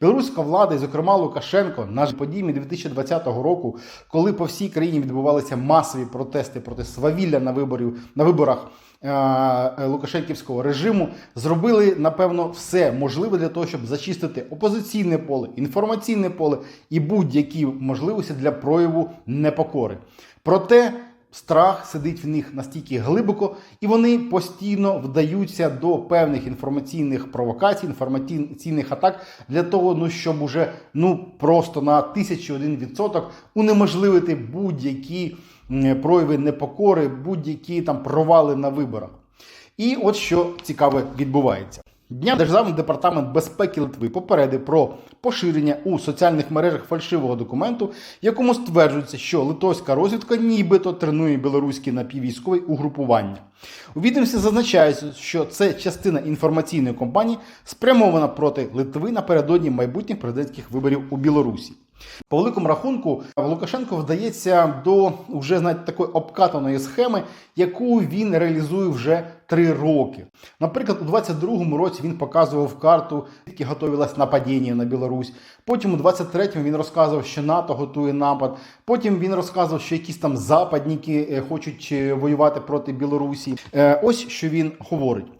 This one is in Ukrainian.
Білоруська влада, і зокрема Лукашенко, на подіями 2020 року, коли по всій країні відбувалися масові протести проти свавілля на виборів на виборах. е, Лукашенківського режиму зробили напевно все можливе для того, щоб зачистити опозиційне поле, інформаційне поле і будь-які можливості для прояву непокори. Проте страх сидить в них настільки глибоко, і вони постійно вдаються до певних інформаційних провокацій, інформаційних атак для того, ну щоб уже ну просто на тисячу один відсоток унеможливити будь-які прояви непокори, будь-які там провали на виборах. І от що цікаве відбувається. Дня Державний департамент безпеки Литви попередив про поширення у соціальних мережах фальшивого документу, якому стверджується, що литовська розвідка нібито тренує білоруські напіввійськові угрупування. У відомстві зазначається, що це частина інформаційної кампанії, спрямована проти Литви напередодні майбутніх президентських виборів у Білорусі. По великому рахунку, Лукашенко вдається до вже знаєте, такої обкатаної схеми, яку він реалізує вже три роки. Наприклад, у 22-му році він показував карту, які готувалось нападіння на Білорусь. Потім у 23-му він розказував, що НАТО готує напад. Потім він розказував, що якісь там западники е, хочуть е, воювати проти Білорусі. Е, Ось що він говорить.